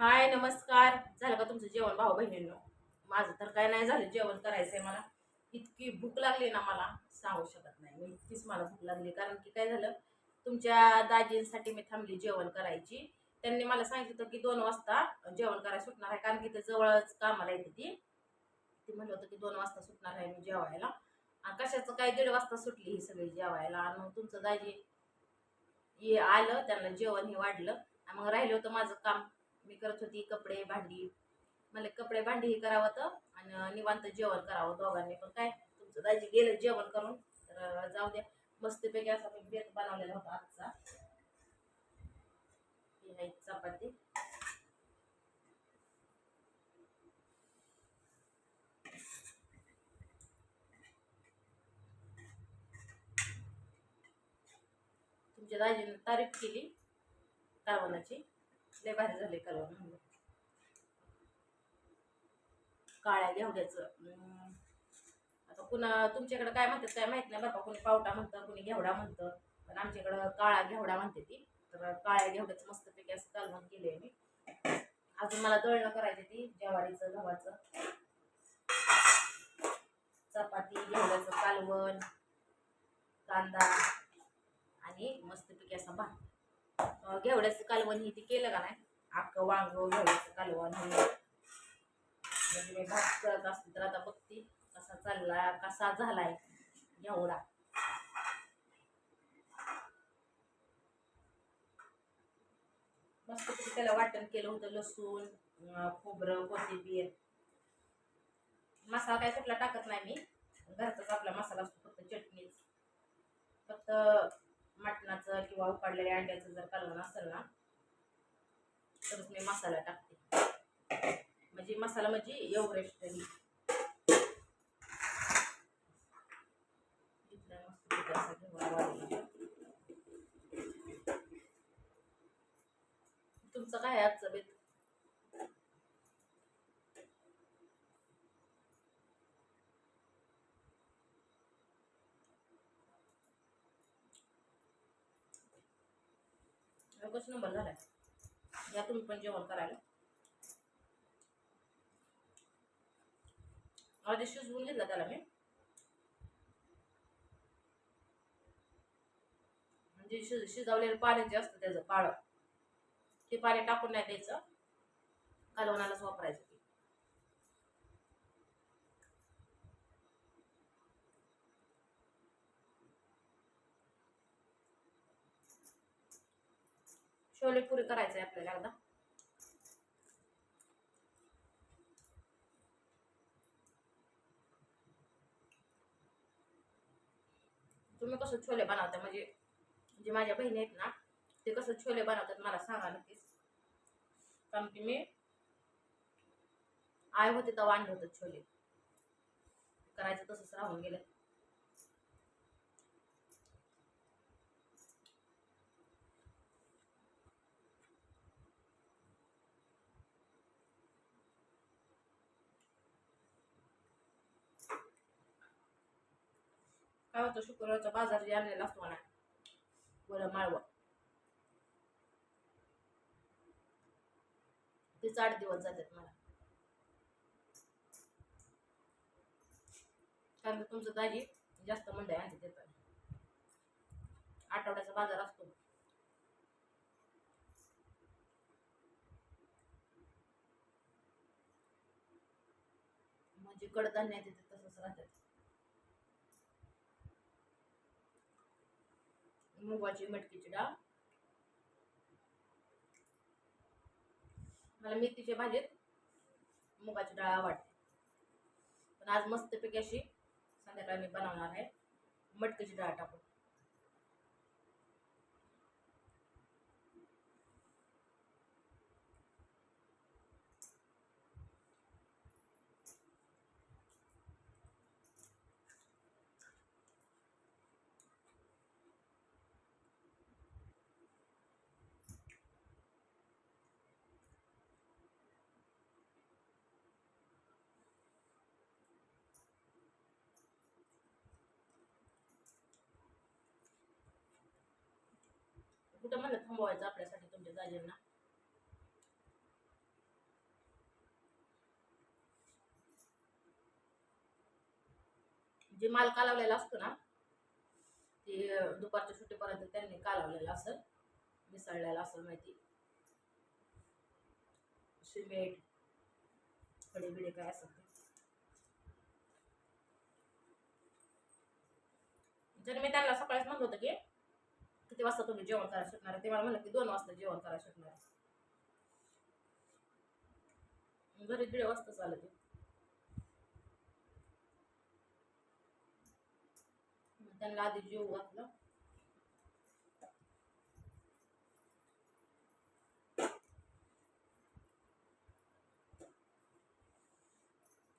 हाय नमस्कार. झालं का तुमचं जेवण भाऊ बहिणींनो? माझं तर काय नाही झालं जेवण करायचं आहे मला. इतकी भूक लागली ना मला सांगू शकत नाही. मी इतकीच मला भूक लागली कारण की काय झालं तुमच्या दाजींसाठी मी थांबली जेवण करायची. त्यांनी मला सांगितलं होतं की दोन वाजता जेवण करायला सुटणार आहे कारण की ते जवळच कामाला येते ती. ती म्हणलं होतं की दोन वाजता सुटणार आहे मी जेवायला. आणि कशाचं काय दीड वाजता सुटली ही सगळी जेवायला. आणि मग तुमचं दाजी हे आलं त्यांना जेवण हे वाढलं. आणि मग राहिलं होतं माझं काम. मी करत होती कपडे भांडी. मला कपडे भांडी हे करावं होतं आणि निवांत जेवण करावं दोघांनी. पण काय तुमचं दाजी गेलं जेवण करून. तर जाऊ द्या. मस्तपैकी असा मी बेत बनवलेला होता आजचा. ही आहे चपाती. तुमच्या दाजीने तारीफ केली कारवानाची. लय भारी झाले कालवण काळ्या घेवड्याचं. आता पुन्हा तुमच्याकडे काय म्हणतात काय माहीत नाही बरं कोणी पावटा म्हणतं कोणी घेवडा म्हणतं. पण आमच्याकडं काळा घेवडा म्हणते ती. तर काळ्या घेवड्याचं मस्तपैकी असं कालवण केलंय मी. अजून मला दळणं करायची ती ज्वारीचं गव्हाचं. चपाती घेवड्याचं कालवण कांदा आणि मस्तपैकी असा भात. घेवड्याचं कालवण हे ती केलं का नाही? अख्खं वांग घेवड्याचं कालवण हे. म्हणजे मी भात करत असते तर आता बघते कसा चालला कसा झालाय घेवडा. मस्त त्याला वाटण केलं होतं लसूण खोबरं कोथिंबीर. मसाला काय कुठला टाकत नाही मी. घरचाच आपला मसाला असतो फक्त चटणीच. फक्त किंवा अंड्याचं जर कालवण असेल ना तरच मी मसाला टाकते. म्हणजे मसाला म्हणजे एव्हरेस्ट तुमचं काय आहे आजचं बेत? नंबर झाला आहे या तुम्ही पण जेवण करायला. आधी शिजवून घेतलं त्याला मी. म्हणजे शिज शिजवलेलं पाणी जे असतं त्याचं पाळं ते पाणी टाकून नाही द्यायचं. कालवणालाच वापरायचं ते छोले पुरी करायचं आहे आपल्याला एकदा. तुम्ही कसं छोले बनवता? म्हणजे जे माझ्या बहिणी आहेत ना ते कसं छोले बनवतात मला सांगा नक्कीच. कारण की मी आय होते तेव्हा आणले होते छोले. करायचं तसंच राहून गेलं. काय होतं शुक्रवारचा बाजार जे आणलेला असतो म्हणा बरं माळवा. तेच आठ दिवस जातात मला कारण तुमचं दाजी जास्त मंडळी आणते देतात आठवड्याचा बाजार असतो. म्हणजे कडधान्य तिथे तसंच राहतात. मुगाची मटकीची डाळ. मला मेथीच्या भाजीत मुगाची डाळ आवडते. पण आज मस्तपैकी अशी संध्याकाळी मी बनवणार आहे मटकीची डाळ टाकून. कुठं म्हणलं थांबवायचं आपल्यासाठी तुमच्या दाजींना जे माल कालावलेला असतो ना ते दुपारच्या सुट्टीपर्यंत त्यांनी कालवलेला असेल मिसळलेला असेल माहिती. सिमेंट खडे बिडे काय असेल जर मी त्यांना सकाळीच म्हणलं होतं की किती वाजता तुम्ही जेवण करा शकणार ते मला म्हणलं की दोन वाजता जेवण करायला शकणार घरी दीड वाजता चालत आहे. त्यांना आधी जेव घातलं.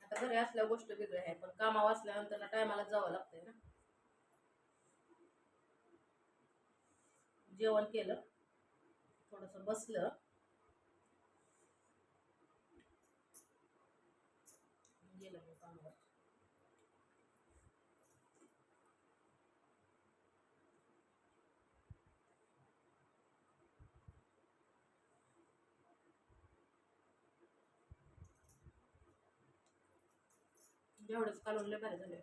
आता घरी असल्या गोष्ट वेगळी आहे पण कामावर असल्यानंतर टायमाला जावं लागतंय ना. जेवण केलं. थोडस बसलं. गेलं मी कामावर. एवढंच कालवून लय भारी झाले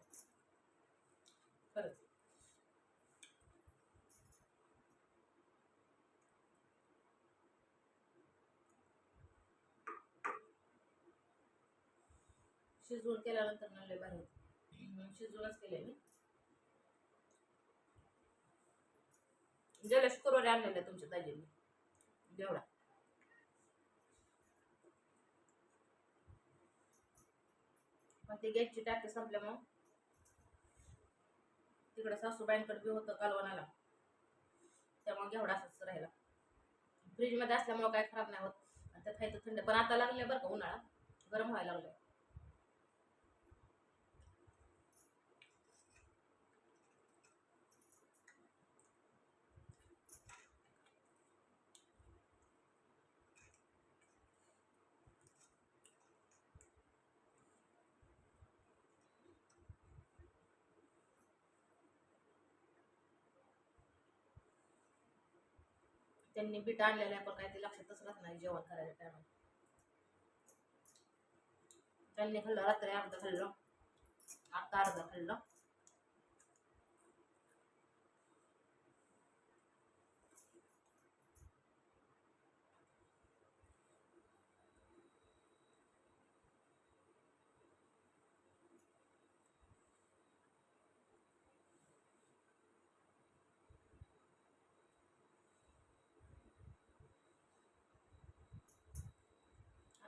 खरंच. शिजवून केल्यानंतर ना लय भारी शिजवूनच केले मी. जलेश कुरोरे आणलेले तुमच्या दाजींनी. जेवढा. पण ते गॅसची टाकी संपल्यामुळं तिकडे सासूबाईंकडे बी होतं कालवणाला. त्यामुळे घेवडा असंच राहिला. फ्रीजमध्ये असल्यामुळं काय खराब नाही होत. आणि त्यात खायचं थंड. पण आता लागले बरं का उन्हाळा. गरम व्हायला लागलं त्यांनी पीठ आणलेलं आहे पण काय ते लक्षातच राहत नाही जेवण करायला टायमा त्यांनी खाल्लं रात्री अर्ध खाल्लं. आता अर्ध खाल्लं.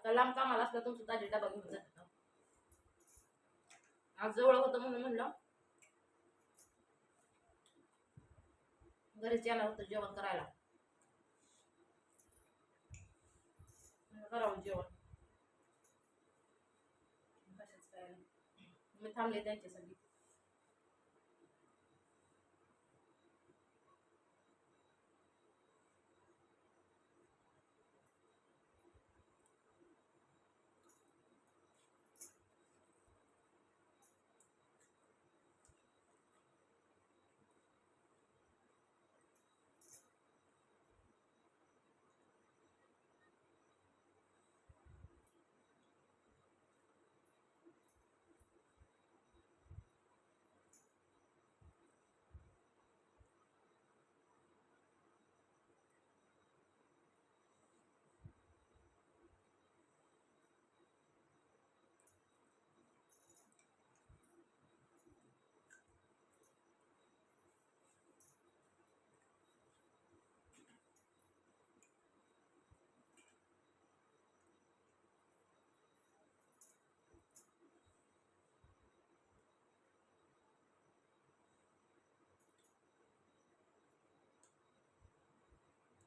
आता लांब कामाला असला तुमचं ताजी डबा घेऊन जातात आज जवळ होतं म्हणून म्हणलं. घरीच येणार होतं जेवण करायला. करावं जेवण. मी थांबले त्यांच्यासाठी.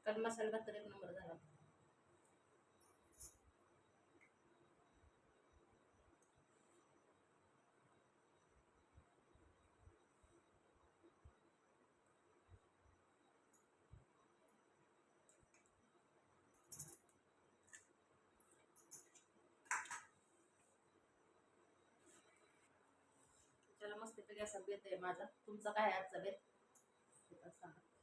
कारण मसाला भात तर एक नंबर झाला. त्याला मस्त पैकी असा बेत आहे माझा. तुमचा काय आहे आजचा बेत? सांगा